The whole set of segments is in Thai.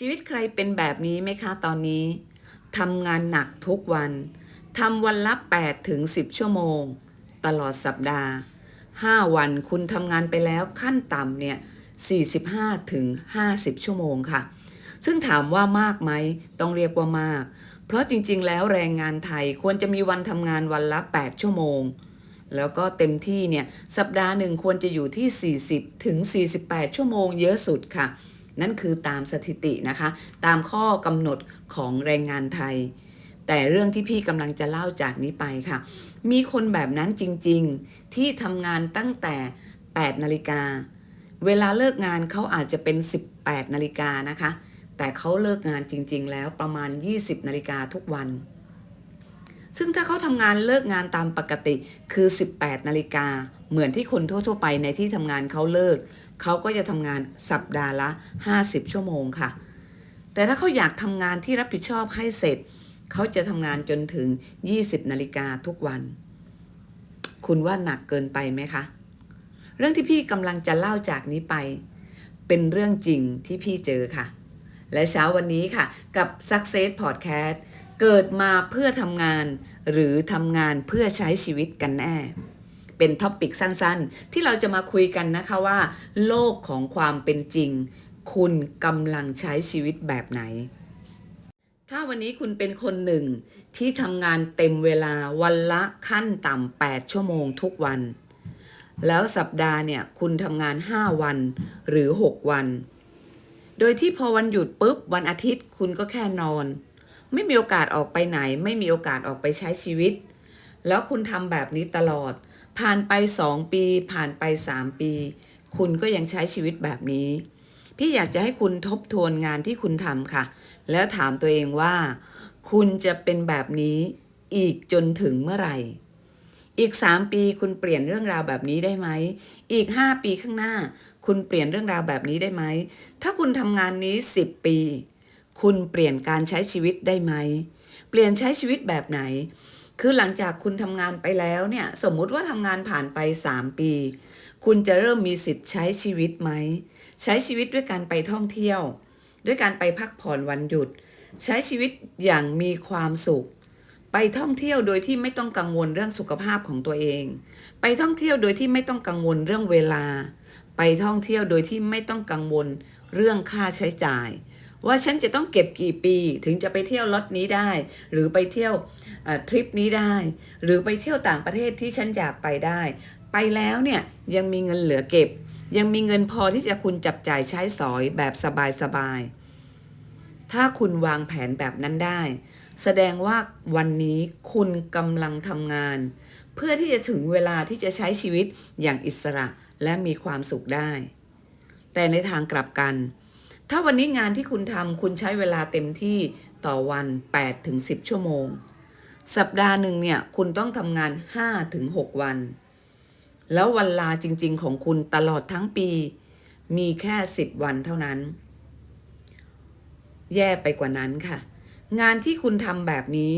ชีวิตใครเป็นแบบนี้ไหมคะตอนนี้ทำงานหนักทุกวันทำวันละ8ถึง10 ชั่วโมง ตลอดสัปดาห์ 5 วันคุณทำงานไปแล้วขั้นต่ำเนี่ย 45ถึง50 ชั่วโมงค่ะ ซึ่งถามว่ามากไหมต้องเรียกว่ามาก เพราะจริงๆ แล้วแรงงานไทยควรจะมีวันทำงานวันละ 8 ชั่วโมง แล้วก็เต็มที่เนี่ย สัปดาห์หนึ่งควรจะอยู่ที่ 40ถึง48 ชั่วโมงเยอะสุดค่ะ นั่นคือตามสถิตินะคะ ตามข้อกำหนดของแรงงานไทย แต่เรื่องที่พี่กำลังจะเล่าจากนี้ไปค่ะ มีคนแบบนั้นจริงๆ ที่ทำงานตั้งแต่ 8 นาฬิกา เวลาเลิกงานเขาอาจจะเป็น 18 นาฬิกานะคะ แต่เขาเลิกงานจริง ๆ แล้วประมาณ 20 นาฬิกาทุกวัน ซึ่งถ้าเขาทำงานเลิกงานตามปกติคือ 18 นาฬิกาเหมือนที่คนทั่ว ๆ ไปในที่ทำงานเขาเลิก เขาก็จะทำงานสัปดาห์ละ 50 ชั่วโมงค่ะ แต่ถ้าเขาอยากทำงานที่รับผิดชอบให้เสร็จ เขาจะทำงานจนถึง 20 นาฬิกาทุกวัน คุณว่าหนักเกินไปไหมคะ เรื่องที่พี่กำลังจะเล่าจากนี้ไป เป็นเรื่องจริงที่พี่เจอค่ะ และเช้าวันนี้ค่ะ กับ Success Podcast เกิดมาเพื่อทำงาน หรือทำงานเพื่อใช้ชีวิตกันแน่ เป็นท็อปิกสั้นๆ ที่เราจะมาคุยกันนะคะว่า โลกของความเป็นจริง คุณกำลังใช้ชีวิตแบบไหน ถ้าวันนี้คุณเป็นคนหนึ่ง ที่ทำงานเต็มเวลาวันละขั้นต่ำ8 ชั่วโมงทุกวัน แล้วสัปดาห์เนี่ยคุณทำงาน 5 วันหรือ 6 วัน โดยที่พอวันหยุดปุ๊บวันอาทิตย์คุณก็แค่นอน ไม่มีโอกาสออกไปไหน ไม่มีโอกาสออกไปใช้ชีวิตแล้วคุณทำแบบนี้ตลอด ผ่านไป2ปี ผ่านไป3ปี คุณก็ยังใช้ชีวิตแบบนี้ พี่อยากจะให้คุณทบทวนงานที่คุณทำค่ะ แล้วถามตัวเองว่า คุณจะเป็นแบบนี้อีกจนถึงเมื่อไหร่ อีก 3 ปีคุณเปลี่ยนเรื่องราวแบบนี้ได้ไหม อีก 5 ปีข้างหน้า คุณเปลี่ยนเรื่องราวแบบนี้ได้ไหม ถ้าคุณทำงานนี้ 10 ปี คุณเปลี่ยนการใช้ชีวิตได้ไหม เปลี่ยนใช้ชีวิตแบบไหน คือหลังจากคุณทำงานไปแล้วเนี่ย สมมุติว่าทำงานผ่านไป 3 ปี คุณจะเริ่มมีสิทธิ์ใช้ชีวิตไหม ใช้ชีวิตด้วยการไปท่องเที่ยว ด้วยการไปพักผ่อนวันหยุด ใช้ชีวิตอย่างมีความสุข ไปท่องเที่ยวโดยที่ไม่ต้องกังวลเรื่องสุขภาพของตัวเอง ไปท่องเที่ยวโดยที่ไม่ต้องกังวลเรื่องเวลา ไปท่องเที่ยวโดยที่ไม่ต้องกังวลเรื่องค่าใช้จ่าย ว่าฉันจะต้องเก็บกี่ปีถึงจะไปเที่ยวล็อตนี้ได้ หรือไปเที่ยวทริปนี้ได้ หรือไปเที่ยวต่างประเทศที่ฉันอยากไปได้ ไปแล้วเนี่ยยังมีเงินเหลือเก็บ ยังมีเงินพอที่จะคุณจับจ่ายใช้สอยแบบสบายๆถ้าคุณวางแผนแบบนั้นได้ แสดงว่าวันนี้คุณกำลังทำงาน เพื่อที่จะถึงเวลาที่จะใช้ชีวิตอย่างอิสระและมีความสุขได้ แต่ในทางกลับกัน ถ้าวันนี้งานที่คุณทำคุณใช้เวลาเต็มที่ต่อวัน8ถึง10 ชั่วโมง สัปดาห์หนึ่งเนี่ยคุณต้องทำงาน5ถึง6วัน แล้ววันลาจริงๆของคุณตลอดทั้งปี มีแค่ 10 วันเท่านั้น แย่ไปกว่านั้นค่ะ งานที่คุณทำแบบนี้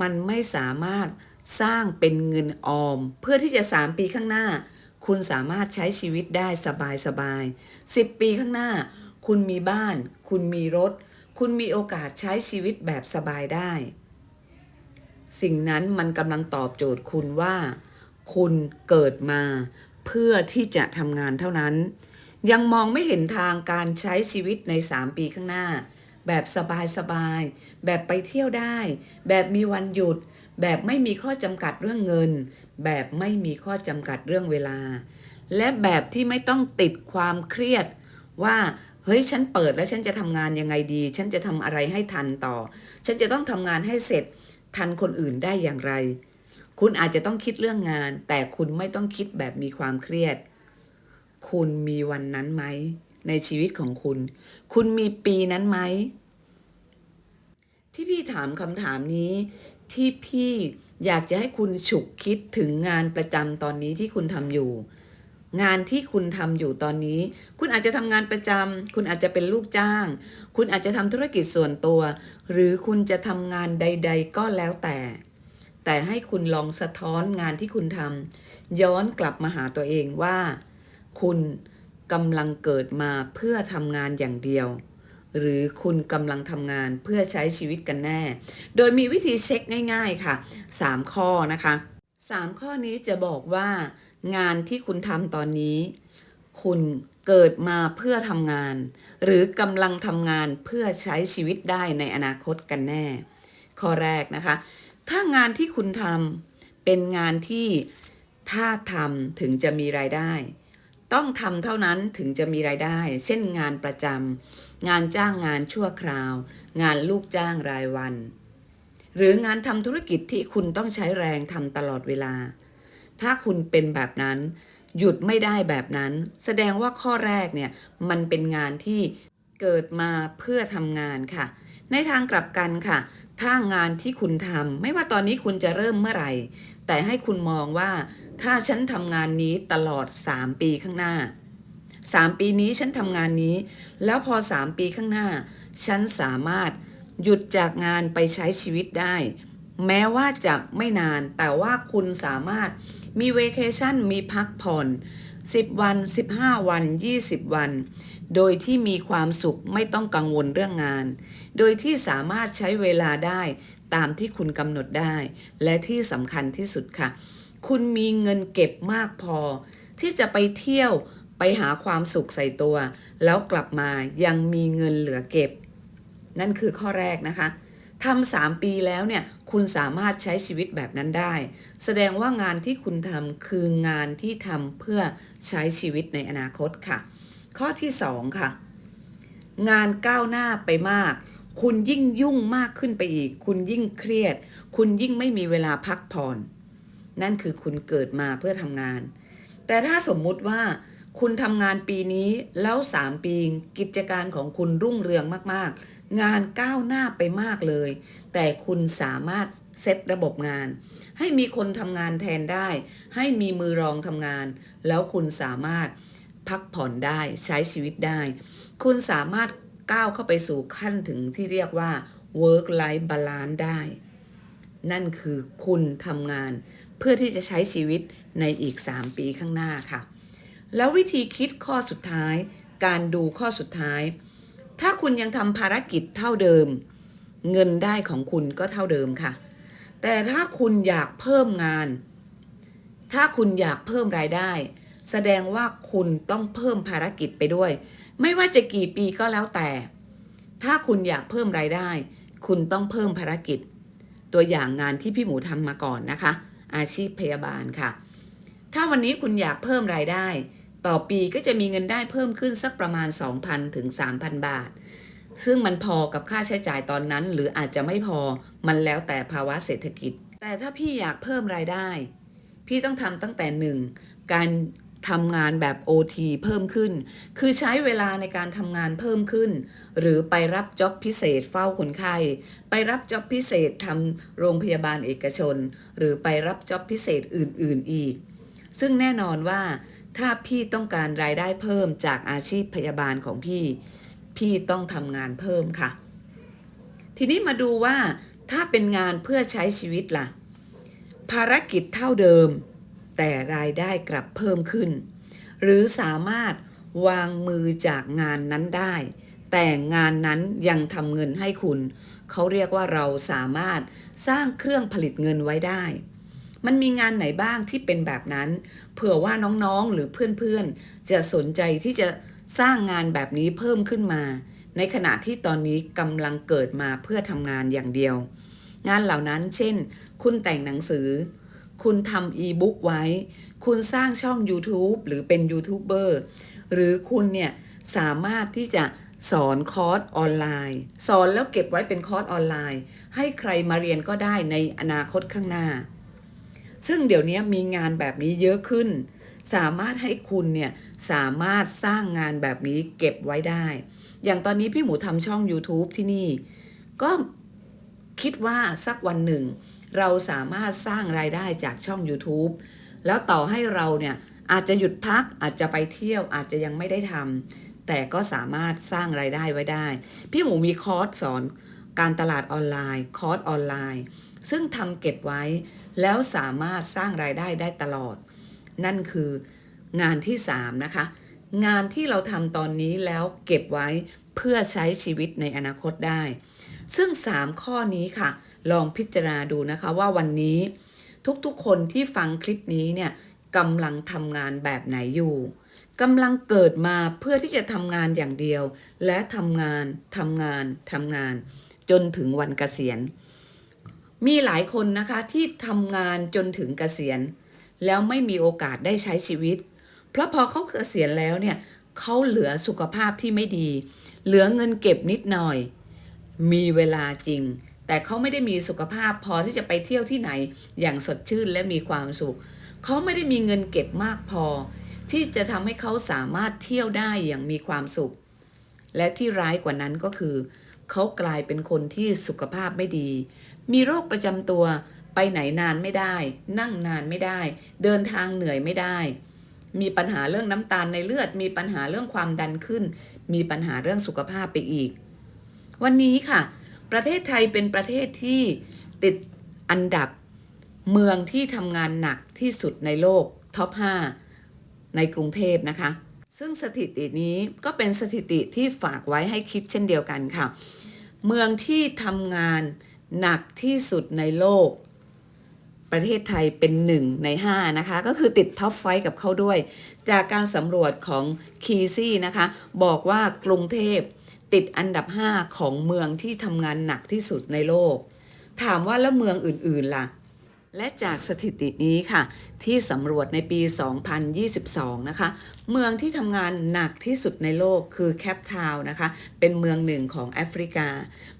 มันไม่สามารถสร้างเป็นเงินออม เพื่อที่จะ 3 ปีข้างหน้า คุณสามารถใช้ชีวิตได้สบายสบาย10 ปีข้างหน้า คุณมีบ้าน คุณมีรถ คุณมีโอกาสใช้ชีวิตแบบสบายได้ สิ่งนั้นมันกำลังตอบโจทย์คุณว่า คุณเกิดมาเพื่อที่จะทำงานเท่านั้น ยังมองไม่เห็นทางการใช้ชีวิตใน 3 ปีข้างหน้า แบบสบายๆ แบบไปเที่ยวได้ แบบมีวันหยุด แบบไม่มีข้อจำกัดเรื่องเงิน แบบไม่มีข้อจำกัดเรื่องเวลา และแบบที่ไม่ต้องติดความเครียดว่า เฮ้ยฉันเปิดแล้วฉันจะทำงานยังไงดี ฉันจะทำอะไรให้ทันต่อ ฉันจะต้องทำงานให้เสร็จทันคนอื่นได้อย่างไร คุณอาจจะต้องคิดเรื่องงาน แต่คุณไม่ต้องคิดแบบมีความเครียด คุณมีวันนั้นไหม ในชีวิตของคุณ คุณมีปีนั้นไหม ที่พี่ถามคำถามนี้ ที่พี่อยากจะให้คุณฉุกคิดถึงงานประจำตอนนี้ที่คุณทำอยู่ งานที่คุณทำอยู่ตอนนี้ คุณอาจจะทำงานประจำคุณอาจจะเป็นลูกจ้าง คุณอาจจะทำธุรกิจส่วนตัว หรือคุณจะทำงานใด ๆ ก็แล้วแต่ แต่ให้คุณลองสะท้อนงานที่คุณทำย้อนกลับมาหาตัวเองว่า คุณกำลังเกิดมาเพื่อทำงานอย่างเดียว หรือคุณกำลังทำงานเพื่อใช้ชีวิตกันแน่ โดยมีวิธีเช็คง่าย ๆค่ะ 3 ข้อนะคะ 3 ข้อนี้จะบอกว่า งานที่คุณทำตอนนี้ คุณเกิดมาเพื่อทำงาน หรือกำลังทำงานเพื่อใช้ชีวิตได้ในอนาคตกันแน่ ข้อแรกนะคะ ถ้างานที่คุณทำเป็นงานที่ถ้าทำถึงจะมีรายได้ ต้องทำเท่านั้นถึงจะมีรายได้ เช่นงานประจำงานจ้างงานชั่วคราว งานลูกจ้างรายวัน หรืองานทำธุรกิจที่คุณต้องใช้แรงทำตลอดเวลา ถ้าคุณเป็นแบบนั้น หยุดไม่ได้แบบนั้น แสดงว่าข้อแรกเนี่ยมันเป็นงานที่เกิดมาเพื่อทำงานค่ะ ในทางกลับกันค่ะ ถ้างานที่คุณทำไม่ว่าตอนนี้คุณจะเริ่มเมื่อไหร่ แต่ให้คุณมองว่า ถ้าฉันทำงานนี้ตลอด 3 ปีข้างหน้า 3 ปีนี้ฉันทำงานนี้ แล้วพอ 3 ปีข้างหน้า ฉันสามารถหยุดจากงานไปใช้ชีวิตได้ แม้ว่าจะไม่นานแต่ว่าคุณสามารถ มีเวเคชั่นมีพักผ่อน 10 วัน 15 วัน 20 วัน โดยที่มีความสุขไม่ต้องกังวลเรื่องงาน โดยที่สามารถใช้เวลาได้ตามที่คุณกำหนดได้ และที่สำคัญที่สุดค่ะ คุณมีเงินเก็บมากพอ ที่จะไปเที่ยวไปหาความสุขใส่ตัว แล้วกลับมายังมีเงินเหลือเก็บ นั่นคือข้อแรกนะคะ ทำสามปีแล้วเนี่ยคุณสามารถใช้ชีวิตแบบนั้นได้ แสดงว่างานที่คุณทำคืองานที่ทำเพื่อใช้ชีวิตในอนาคตค่ะ ข้อที่สองค่ะ งานก้าวหน้าไปมาก คุณยิ่งยุ่งมากขึ้นไปอีก คุณยิ่งเครียด คุณยิ่งไม่มีเวลาพักผ่อน นั่นคือคุณเกิดมาเพื่อทำงาน แต่ถ้าสมมุติว่าคุณทำงานปีนี้แล้ว 3 ปี กิจการของคุณรุ่งเรืองมากๆ งานก้าวหน้าไปมากเลย แต่คุณสามารถเซตระบบงาน ให้มีคนทำงานแทนได้ ให้มีมือรองทำงาน แล้วคุณสามารถพักผ่อนได้ใช้ชีวิตได้ คุณสามารถก้าวเข้าไปสู่ขั้นถึงที่เรียกว่า work life balance ได้ นั่นคือคุณทำงาน เพื่อที่จะใช้ชีวิตในอีก 3 ปีข้างหน้าค่ะ แล้ววิธีคิดข้อสุดท้าย การดูข้อสุดท้าย ถ้าคุณยังทำภารกิจเท่าเดิม เงินได้ของคุณก็เท่าเดิมค่ะ แต่ถ้าคุณอยากเพิ่มงาน ถ้าคุณอยากเพิ่มรายได้ แสดงว่าคุณต้องเพิ่มภารกิจไปด้วย ไม่ว่าจะกี่ปีก็แล้วแต่ ถ้าคุณอยากเพิ่มรายได้ คุณต้องเพิ่มภารกิจ ตัวอย่างงานที่พี่หมูทำมาก่อนนะคะ อาชีพพยาบาลค่ะ ถ้าวันนี้คุณอยากเพิ่มรายได้ ต่อปีก็จะมีเงินได้เพิ่มขึ้นสักประมาณ 2,000 ถึง 3,000 บาท ซึ่งมันพอกับค่าใช้จ่ายตอนนั้น หรืออาจจะไม่พอมันแล้วแต่ภาวะเศรษฐกิจ แต่ถ้าพี่อยากเพิ่มรายได้ พี่ต้องทำตั้งแต่หนึ่งการทำงานแบบ OT เพิ่มขึ้น คือใช้เวลาในการทำงานเพิ่มขึ้น หรือไปรับจ็อบพิเศษเฝ้าคนไข้ ไปรับจ็อบพิเศษทำโรงพยาบาลเอกชน หรือไปรับจ็อบพิเศษอื่น ๆ อีก ซึ่งแน่นอนว่า ถ้าพี่ต้องการรายได้เพิ่มจากอาชีพพยาบาลของพี่ พี่ต้องทำงานเพิ่มค่ะ ทีนี้มาดูว่า ถ้าเป็นงานเพื่อใช้ชีวิตล่ะ ภารกิจเท่าเดิม แต่รายได้กลับเพิ่มขึ้น หรือสามารถวางมือจากงานนั้นได้ แต่งานนั้นยังทำเงินให้คุณ เขาเรียกว่าเราสามารถสร้างเครื่องผลิตเงินไว้ได้ มันมีงานไหนบ้างที่เป็นแบบนั้น เผื่อว่าน้องๆหรือเพื่อนๆ จะสนใจที่จะสร้างงานแบบนี้เพิ่มขึ้นมา ในขณะที่ตอนนี้กำลังเกิดมาเพื่อทำงานอย่างเดียว งานเหล่านั้นเช่น คุณแต่งหนังสือ คุณทำอีบุ๊กไว้ คุณสร้างช่อง YouTube หรือเป็นยูทูบเบอร์หรือคุณเนี่ยสามารถที่จะสอนคอร์สออนไลน์ สอนแล้วเก็บไว้เป็นคอร์สออนไลน์ ให้ใครมาเรียนก็ได้ในอนาคตข้างหน้า ซึ่งเดี๋ยวนี้มีงานแบบนี้เยอะขึ้น สามารถให้คุณเนี่ยสามารถสร้างงานแบบนี้เก็บไว้ได้ อย่างตอนนี้พี่หมูทำช่อง YouTube ที่นี่ ก็คิดว่าสักวันหนึ่ง เราสามารถสร้างรายได้จากช่อง YouTube แล้วต่อให้เราเนี่ยอาจจะหยุดพักอาจจะไปเที่ยวอาจจะยังไม่ได้ทำแต่ก็สามารถสร้างรายได้ไว้ได้ พี่หมูมีคอร์สสอนการตลาดออนไลน์ คอร์สออนไลน์ ซึ่งทำเก็บไว้ แล้วสามารถสร้างรายได้ได้ตลอด นั่นคืองานที่ 3 นะคะ งานที่เราทำตอนนี้แล้วเก็บไว้เพื่อใช้ชีวิตในอนาคตได้ ซึ่ง 3 ข้อนี้ค่ะ ลองพิจารณาดูนะคะว่าวันนี้ทุกๆคนที่ฟังคลิปนี้เนี่ยกำลังทำงานแบบไหนอยู่กำลังเกิดมาเพื่อที่จะทำงานอย่างเดียว และทำงานทำงานทำงาน จนถึงวันเกษียณ มีหลายคนนะคะที่ทำงานจนถึงเกษียณ แล้วไม่มีโอกาสได้ใช้ชีวิต เพราะพอเขาเกษียณแล้วเนี่ยเขาเหลือสุขภาพที่ไม่ดี เหลือเงินเก็บนิดหน่อย มีเวลาจริง แต่เขาไม่ได้มีสุขภาพพอที่จะไปเที่ยวที่ไหน อย่างสดชื่นและมีความสุข เขาไม่ได้มีเงินเก็บมากพอ ที่จะทำให้เขาสามารถเที่ยวได้อย่างมีความสุข และที่ร้ายกว่านั้นก็คือ เขากลายเป็นคนที่สุขภาพไม่ดี มีโรคประจำตัว ไปไหนนานไม่ได้ นั่งนานไม่ได้ เดินทางเหนื่อยไม่ได้ มีปัญหาเรื่องน้ำตาลในเลือด มีปัญหาเรื่องความดันขึ้น มีปัญหาเรื่องสุขภาพไปอีก วันนี้ค่ะ ประเทศไทยเป็นประเทศที่ติดอันดับเมืองที่ทำงานหนักที่สุดในโลกท็อป 5 ในกรุงเทพนะคะ ซึ่งสถิตินี้ก็เป็นสถิติที่ฝากไว้ให้คิดเช่นเดียวกันค่ะ เมืองที่ทำงาน หนักที่สุดในโลก ประเทศไทยเป็นหนึ่งใน 5 นะคะ ก็คือติดท็อปไฟกับเขาด้วย จากการสำรวจของคีซี่นะคะ บอกว่ากรุงเทพติดอันดับ 5 ของเมืองที่ทำงานหนักที่สุดในโลก ถามว่าแล้วเมืองอื่นๆล่ะ และจากสถิตินี้ค่ะ ที่สำรวจในปี 2022 นะคะ เมืองที่ทำงานหนักที่สุดในโลกคือแคปทาวนะคะ เป็นเมืองหนึ่งของแอฟริกา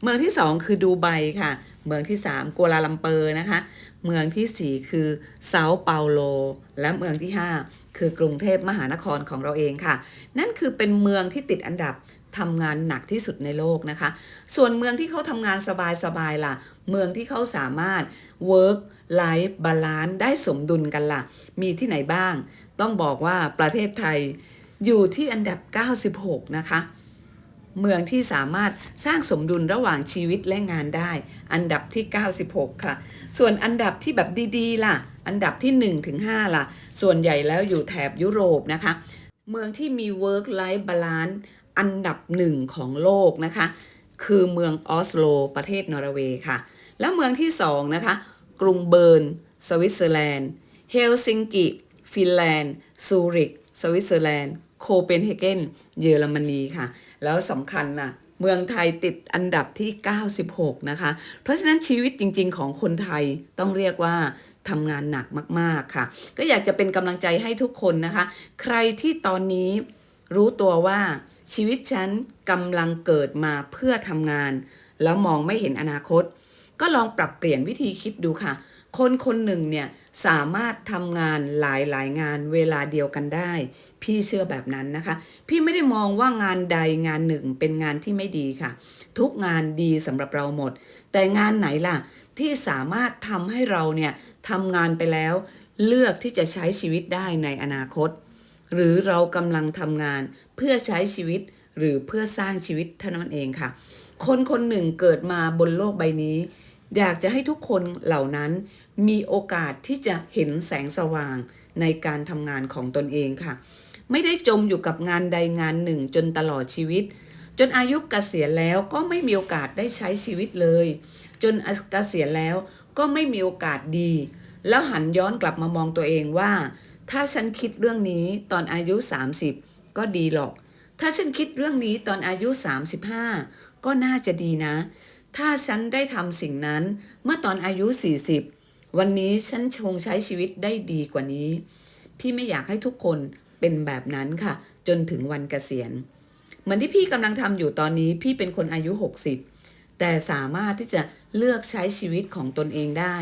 เมืองที่ 2 คือดูไบค่ะ เมืองที่ 3 กัวลาลัมเปอร์นะคะ เมืองทีสี่4 คือเซาเปาโล และเมืองที่ 5 คือกรุงเทพมหานครของเราเองค่ะ นั่นคือเป็นเมืองที่ติดอันดับ ทำงานหนักที่สุดในโลกนะคะ ส่วนเมืองที่เขาทำงานสบายๆล่ะ เมืองที่เขาสามารถ work life balance ได้สมดุลกันล่ะ มีที่ไหนบ้าง ต้องบอกว่าประเทศไทยอยู่ที่อันดับ 96 นะคะ เมืองที่สามารถสร้างสมดุลระหว่างชีวิตและงานได้ อันดับที่ 96 ค่ะ ส่วนอันดับที่แบบดีๆ ล่ะ อันดับที่1ถึง5ล่ะ ส่วนใหญ่แล้วอยู่แถบยุโรปนะคะ เมืองที่มี work life balance อันดับหนึ่งของโลกนะคะ คือเมืองออสโล ประเทศนอร์เวย์ค่ะ แล้วเมืองที่สองนะคะ กรุงเบิร์น สวิตเซอร์แลนด์ เฮลซิงกิ ฟินแลนด์ ซูริก สวิตเซอร์แลนด์ โคเปนเฮเกน เยอรมนีค่ะ แล้วสำคัญนะเมืองไทยติดอันดับที่ 96 นะคะ เพราะฉะนั้นชีวิตจริง ๆ ของคนไทยต้องเรียกว่าทำงานหนักมาก ๆ ค่ะ ก็อยากจะเป็นกำลังใจให้ทุกคนนะคะ ใครที่ตอนนี้รู้ตัวว่า ชีวิตฉันกำลังเกิดมาเพื่อทำงาน แล้วมองไม่เห็นอนาคต ก็ลองปรับเปลี่ยนวิธีคิดดูค่ะ คนคนหนึ่งเนี่ยสามารถทำงานหลายหลายๆงานเวลาเดียวกันได้ พี่เชื่อแบบนั้นนะคะ พี่ไม่ได้มองว่างานใดงานหนึ่งเป็นงานที่ไม่ดีค่ะ ทุกงานดีสำหรับเราหมด แต่งานไหนล่ะที่สามารถทำให้เราเนี่ยทำงานไปแล้ว เลือกที่จะใช้ชีวิตได้ในอนาคต หรือเรากำลังทำงานเพื่อใช้ชีวิตหรือเพื่อสร้างชีวิตเท่านั้นเองค่ะ คนคนหนึ่งเกิดมาบนโลกใบนี้ อยากจะให้ทุกคนเหล่านั้นมีโอกาสที่จะเห็นแสงสว่างในการทำงานของตนเองค่ะ ไม่ได้จมอยู่กับงานใดงานหนึ่งจนตลอดชีวิต จนอายุเกษียณแล้วก็ไม่มีโอกาสได้ใช้ชีวิตเลย จนเกษียณแล้วก็ไม่มีโอกาสดี แล้วหันย้อนกลับมามองตัวเองว่า ถ้าฉันคิดเรื่องนี้ตอนอายุ 30 ก็ดีหรอก ถ้าฉันคิดเรื่องนี้ตอนอายุ 35 ก็น่าจะดีนะ ถ้าฉันได้ทำสิ่งนั้นเมื่อตอนอายุ 40 วันนี้ฉันคงใช้ชีวิตได้ดีกว่านี้ พี่ไม่อยากให้ทุกคนเป็นแบบนั้นค่ะ จนถึงวันเกษียณ เหมือนที่พี่กำลังทำอยู่ตอนนี้พี่เป็นคนอายุ 60 แต่สามารถที่จะเลือกใช้ชีวิตของตนเองได้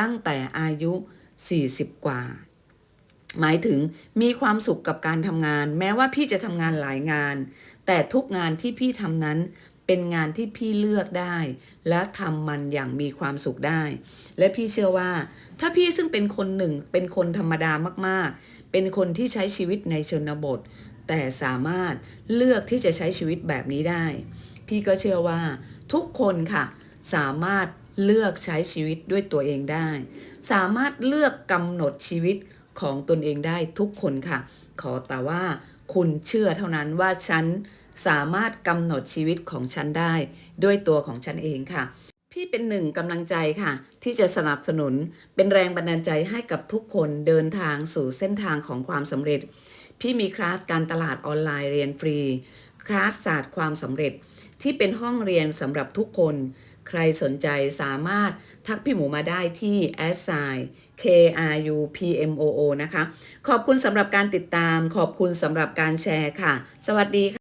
ตั้งแต่อายุ 40 กว่า หมายถึงมีความสุขกับการทำงาน แม้ว่าพี่จะทำงานหลายงาน แต่ทุกงานที่พี่ทำนั้นเป็นงานที่พี่เลือกได้ และทำมันอย่างมีความสุขได้ และพี่เชื่อว่า ถ้าพี่ซึ่งเป็นคนหนึ่ง เป็นคนธรรมดามากๆ เป็นคนที่ใช้ชีวิตในชนบท แต่สามารถเลือกที่จะใช้ชีวิตแบบนี้ได้ พี่ก็เชื่อว่า ทุกคนค่ะ สามารถเลือกใช้ชีวิตด้วยตัวเองได้ สามารถเลือกกำหนดชีวิต ของตนเองได้ทุกคนค่ะ ขอแต่ว่าคุณเชื่อเท่านั้นว่าฉันสามารถกำหนดชีวิตของฉันได้ ด้วยตัวของฉันเองค่ะ พี่เป็นหนึ่งกำลังใจค่ะ ที่จะสนับสนุนเป็นแรงบันดาลใจให้กับทุกคนเดินทางสู่เส้นทางของความสำเร็จ พี่มีคลาสการตลาดออนไลน์เรียนฟรี คลาสศาสตร์ความสำเร็จที่เป็นห้องเรียนสำหรับทุกคน ใครสนใจสามารถทักพี่หมูมาได้ที่ s i k r u p m o o นะคะ ขอบคุณสำหรับการติดตาม ขอบคุณสำหรับการแชร์ค่ะ สวัสดีค่ะ